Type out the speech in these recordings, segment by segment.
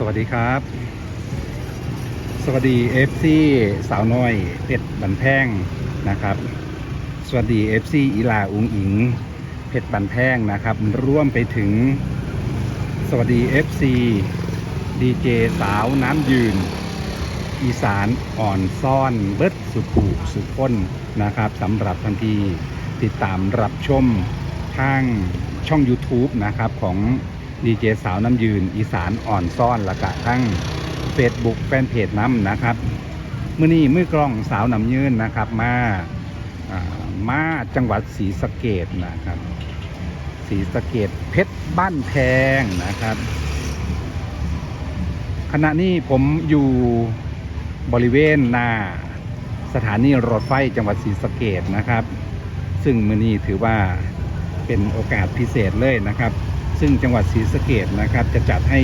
สวัสดีครับ สวัสดีเอฟซีสาวน้อยเป็ดบันแพงนะครับ สวัสดีเอฟซีอีลาอุงอิงเพชรบันแพงนะครับ ร่วมไปถึง สวัสดีเอฟซีดีเจสาวน้ำยืน อีสานอ่อนซ่อนเบิดสุขุสุขคนนะครับสำหรับทันทีติดตามรับชมทางช่อง YouTube นะครับของ ดีเจสาวน้ำยืน อีสานอ่อนซ่อนละกะทั้ง Facebook แฟนเพจน้ำนะครับเมื่อนี้มือกล้องสาวน้ำยืนนะครับมาามาจังหวัดศรีสะเกดนะครับศรีสะเกดเพชรบ้านแพงนะครับ ขณะนี้ผมอยู่บริเวณหน้าสถานีรถไฟจังหวัดศรีสะเกดนะครับ ซึ่งมื้อนี้ถือว่าเป็นโอกาสพิเศษเลยนะครับ ซึ่งจังหวัดศรีสะเกดนะครับ จะจัดให้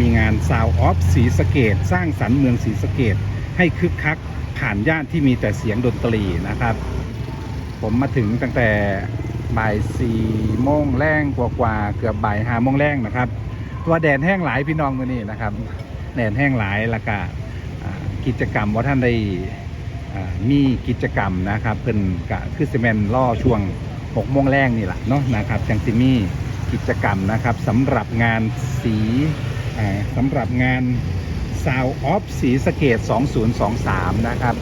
มีงาน Sound of ศรีสะเกดสร้างสรรค์เมืองศรีสะเกดให้คึกคักผ่านย่านที่มีแต่เสียงดนตรีนะครับ ผมมาถึงตั้งแต่บ่ายสี่โมงแรงกว่าๆเกือบบ่ายห้าโมงแรงนะครับว่าแดดแห้งหลายพี่น้องมือนี้นะครับแดดแห้งหลายแล้วก็กิจกรรมว่าท่านได้มีกิจกรรมนะครับเพิ่นกะคือซีเมนล่อช่วง6โมงแรงนี่แหละเนาะนะครับจังซิมี่ กิจกรรมนะครับสำหรับงานสีสำหรับงาน Sound of สีสะเกต 2023 นะครับ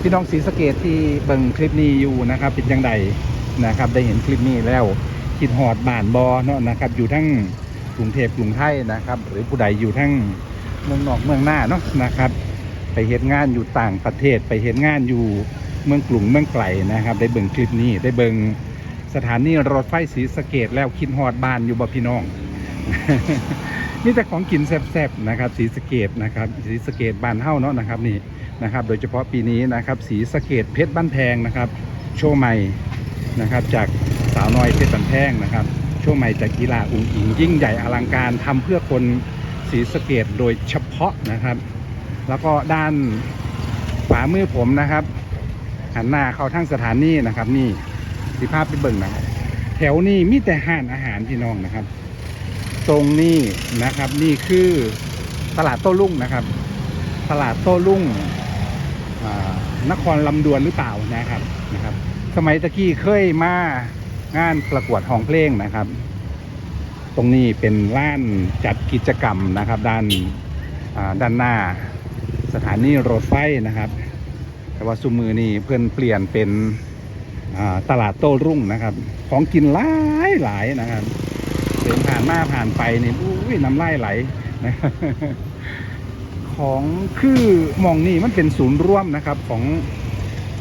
พี่น้องสีสะเกตที่เบิ่งคลิปนี้อยู่นะครับเป็นยังไงนะครับได้เห็นคลิปนี้แล้วคิดหอดบานบอเนาะนะครับ อยู่ทั้งกรุงเทพกรุงไทยนะครับ หรือผู้ใดอยู่ทั้งเมืองนอกเมืองหน้าเนาะนะครับ ไปเห็นงานอยู่ต่างประเทศไปเห็นงานอยู่เมืองกรุงเมืองไกลนะครับ ได้เบิ่งคลิปนี้ได้เบิ่ง สถานีรถไฟสีสะเกตแล้วคิดหอดบ้านอยู่บ่พี่น้อง นี่แต่ของกินแซ่บๆนะครับ สีสะเกตนะครับ สีสะเกตบ้านเฮ้าเนาะนะครับนี่นะครับ โดยเฉพาะปีนี้นะครับ สีสะเกดเพชรบ้านแพงนะครับ โชว์ใหม่นะครับ จากสาวน้อยเพชรบ้านแพงนะครับโชว์ใหม่จากกีฬาอุ้งอิงยิ่งใหญ่อลังการทำเพื่อคนสีสะเกดโดยเฉพาะนะครับ แล้วก็ด้านขวามือผมนะครับหันหน้าเข้าทางสถานีนะครับนี่ สิภาพไปเบิ่งนะครับแถวนี้มีแต่ห้านอาหารพี่น้องนะครับ ตรงนี้นะครับ นี่คือตลาดโต้รุ่งนะครับ ตลาดโต้รุ่งนครลำดวนหรือเปล่านะครับนะครับ สมัยตะกี้เคยมางานประกวดห้องเพลงนะครับ ตรงนี้เป็นล้านจัดกิจกรรมนะครับ ด้านด้านหน้าสถานีรถไฟนะครับ แต่ว่าสุมือนี่เพื่อนเปลี่ยนเป็น ตลาดโต้รุ่งนะครับ ของกินหลายหลายนะครับเดินผ่านมาผ่านไปนี่อุ้ยน้ำลายไหลนะครับของคือมองนี่มันเป็นศูนย์ร่วมนะครับ ของ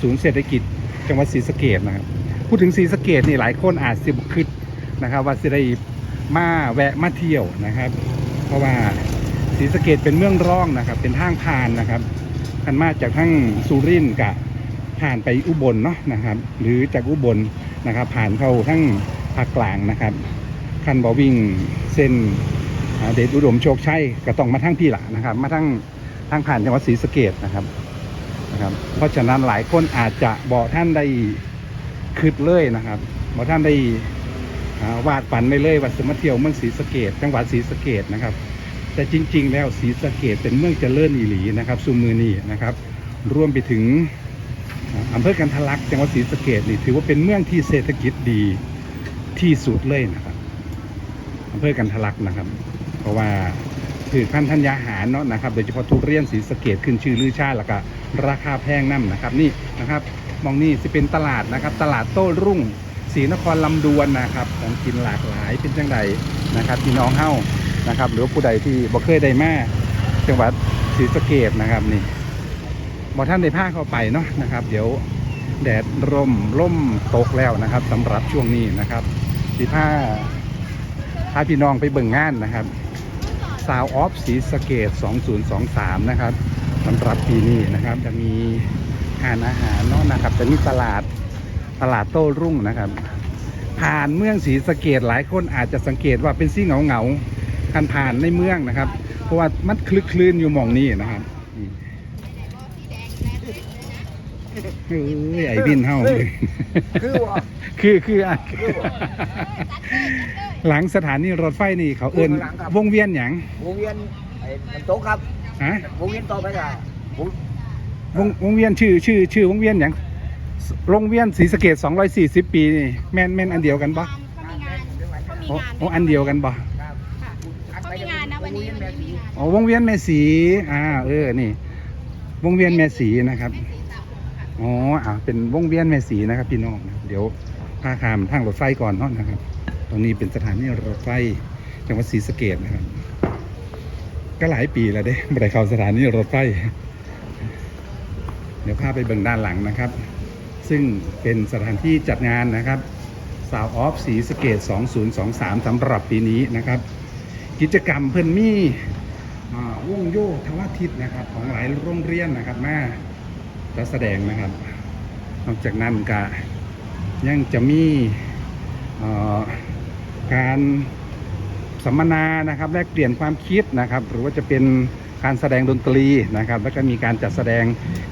ศูนย์เศรษฐกิจจังหวัดศรีสะเกดนะครับ พูดถึงศรีสะเกดนี่หลายคนอาจสิบคิดนะครับ ว่าสิได้มาแวะมาเที่ยวนะครับ เพราะว่าศรีสะเกดเป็นเมืองร่องนะครับ เป็นทางผ่านนะครับคันมาจากทั้งสุรินทร์กับ ผ่านไปอุบลเนาะนะครับ หรือจากอุบลนะครับ ผ่านเข้าทั้งภาคกลางนะครับคันบอวิ่งเส้นเดชอุดมโชคชัยก็ต้องมาทั้งพี่หละนะครับ มาทั้งทางผ่านจังหวัดศรีสะเกดนะครับนะครับ เพราะฉะนั้นหลายคนอาจจะบอกท่านได้คืดเลยนะครับบอกท่านได้วาดฝันไปเลยว่าสมเที่ยวเมืองศรีสะเกดจังหวัดศรีสะเกดนะครับ แต่จริง ๆ แล้วศรีสะเกดเป็นเมืองเจริญอีหลีนะครับสุมือนีนะครับ รวมไปถึง อำเภอกันทะลักจังหวัดศรีสะเกดนี่ถือว่าเป็นเมืองที่เศรษฐกิจดีที่สุดเลยนะครับอำเภอกันทะลักนะครับ เพราะว่าถือพันธุ์ธัญญาหารเนาะนะครับ โดยเฉพาะทุเรียนสีสะเกดขึ้นชื่อลือชาติแล้วก็ราคาแพงน้ำนะครับ นี่นะครับมองนี่จะเป็นตลาดนะครับ ตลาดโต้รุ่งศรีนครลำดวนนะครับ ของกินหลากหลายเป็นจังใดนะครับพี่น้องเฮ้านะครับ หรือผู้ใดที่บ่เคยได้มาจังหวัดศรีสะเกดนะครับนี่ บอท่านได้ผ้าเข้าไปเนาะนะครับ เดี๋ยวแดดร่มร่มตกแล้วนะครับสำหรับช่วงนี้นะครับสีผ้าพาพี่น้องไปเบิ่งงานนะครับ Sound of สีสะเกต 2023 นะครับสำหรับปีนี้นะครับ จะมีอาหารอาหารเนาะนะครับ จะมีตลาดตลาดโต้รุ่งนะครับ ผ่านเมืองศรีสะเกดหลายคนอาจจะสังเกตว่าเป็นซี่เหงาเหงาๆคันผ่านในเมืองนะครับ เพราะว่ามันคลึกคลื่นอยู่มองนี้นะครับ นี่เฮ้ยไอ้บินเฮ้าคือว่าคือคืออะหลังสถานีรถไฟนี่เขาเอินวงเวียนหยังวงเวียนไอ้น้ำตกครับฮะวงเวียนต่อไปก็วงวงวงเวียนชื่อชื่อชื่อวงเวียนอย่างโรงเวียนศรีสะเกด240 ปีนี่แม่นแม่นอันเดียวกันปะเขามีงานเขามีโอ้งานโอ้อันเดียวกันปะครับค่ะเขามีงานนะวันนี้วันนี้มีงานอ๋อวงเวียนแม่สีอ่าเออนี่ วงเวียนแม่สีนะครับ แม่สีสาวค่ะ อ๋ออ่าเป็นวงเวียนแม่สีนะครับ พี่น้องนะเดี๋ยวพาขามทางรถไฟก่อนเนาะนะครับ ตรงนี้เป็นสถานีรถไฟจังหวัดศรีสะเกดนะครับ ก็หลายปีแล้วเด้ไม่ได้เข้าสถานีรถไฟ เดี๋ยวพาไปเบิ่งด้านหลังนะครับ ซึ่งเป็นสถานที่จัดงานนะครับสาวออฟสีสะเกต 2023 สำหรับปีนี้นะครับ กิจกรรมเพิ่นมีอ่วงโยธวาทิตนะครับ ของหลายโรงเรียนนะครับแม่าจัดแสดงนะครับ นอกจากนั้นก็ยังจะมีการสัมมนานะครับแลกเปลี่ยนความคิดนะครับ หรือว่าจะเป็นการแสดงดนตรีนะครับ แล้วก็มีการจัดแสดง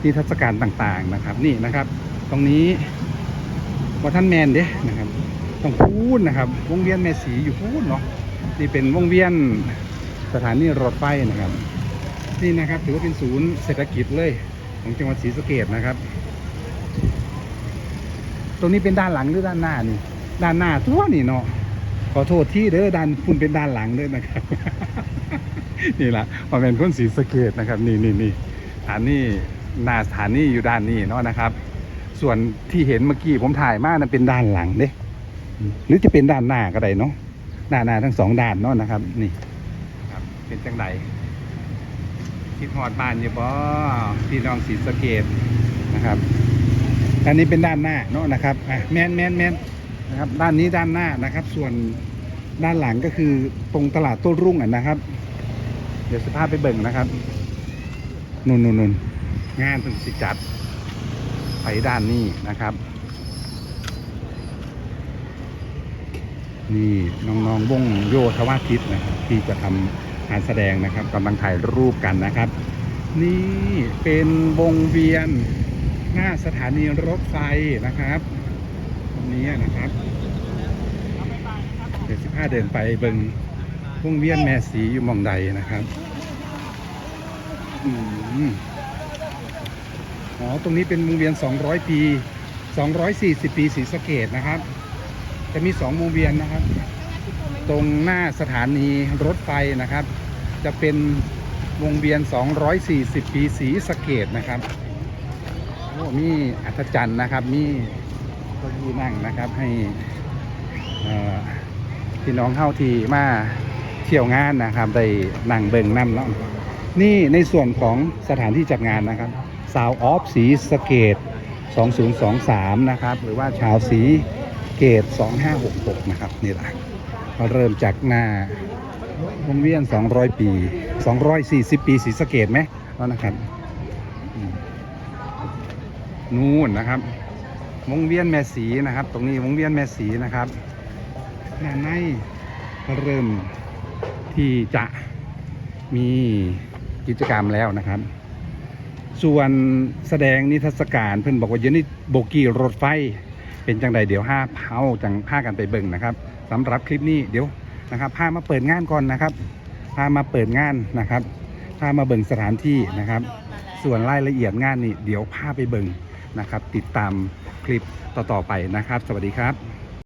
นิทรรศการต่างๆนะครับ นี่นะครับ ตรงนี้ว่าท่านแมนเด้นะครับต้องพูดนะครับ วงเวียนแม่สีอยู่พูดเนาะนี่เป็นวงเวียนสถานีรถไฟนะครับ นี่นะครับถือว่าเป็นศูนย์เศรษฐกิจเลย ของจังหวัดศรีสะเกดนะครับ ตรงนี้เป็นด้านหลังหรือด้านหน้านี่ ด้านหน้าทั่วนี่เนาะขอโทษที่เด้อด้านคุณเป็นด้านหลังด้วยนะครับ นี่แหละมาเป็นคนศรีสะเกดนะครับ นี่นี่นี่สถานีหน้าสถานีอยู่ด้านนี้เนาะนะครับ ส่วนที่เห็นเมื่อกี้ผมถ่ายมานั้นเป็นด้านหลังเด้หรือจะเป็นด้านหน้าก็ได้เนาะหน้าหน้าทั้งสองด้านเนาะนะครับ นี่ครับเป็นจังได คิดฮอดบ้านอยู่บ่พี่น้องศรีสะเกดนะครับ อันนี้เป็นด้านหน้าเนาะนะครับอะแมนแมนแมนนะครับ ด้านนี้ด้านหน้านะครับ ส่วนด้านหลังก็คือตรงตลาดโต้รุ่งอะนะครับ เดี๋ยวสภาพไปเบิ่งนะครับนุ่นนุ่นนุ่นงานเพิ่งสิจัดไปด้านนี้นะครับนี่น้องๆวงโยธวาทิตนะครับที่จะทำ การแสดงนะครับกำลังถ่ายรูปกันนะครับ นี่เป็นวงเวียนหน้าสถานีรถไฟนะครับตรงนี้นะครับเดี๋ยวสิบห้าเดินไปเบิงวงเวียนแม่สีอยู่มองใดนะครับอืมอ๋อตรงนี้เป็นวงเวียน 200 ปี 240 ปีศรีสะเกดนะครับ จะมี 2 วงเวียนนะครับ ตรงหน้าสถานีรถไฟนะครับ จะเป็นวงเวียน 240 ปีศรีสเกดนะครับโอ้มีอัศจรรย์นะครับมีเก้าอี้นั่งนะครับให้พี่น้องเข้าทีมาเที่ยวงานนะครับได้นั่งเบิ่งน้ำแล้วนี่ในส่วนของสถานที่จัดงานนะครับสาวออฟสีสเกต 2023 นะครับ หรือว่าชาวสีเกต 2566 นะครับ นี่แหละ เริ่มจากหน้าวงเวียน 200 ปี 240 ปีสีสะเกตไหมแล้วนะครับ นู่นนะครับ วงเวียนแม่สีนะครับ ตรงนี้วงเวียนแม่สีนะครับด้านในเริ่มที่จะมีกิจกรรมแล้วนะครับ ส่วนแสดงนิทรรศการเพิ่อนบอกว่าเดี๋ยนี้โบกี้รถไฟ เป็นจังใดเดี๋ยวห้าเผาจังผ้ากันไปเบิ่งนะครับสำหรับคลิปนี้เดี๋ยวนะครับพามาเปิดงานก่อนนะครับพามาเปิดงานนะครับพามาเบิ่งสถานที่นะครับ ส่วนรายละเอียดงานนี่เดี๋ยวพาไปเบิ่งนะครับ ติดตามคลิปต่อๆไปนะครับ สวัสดีครับ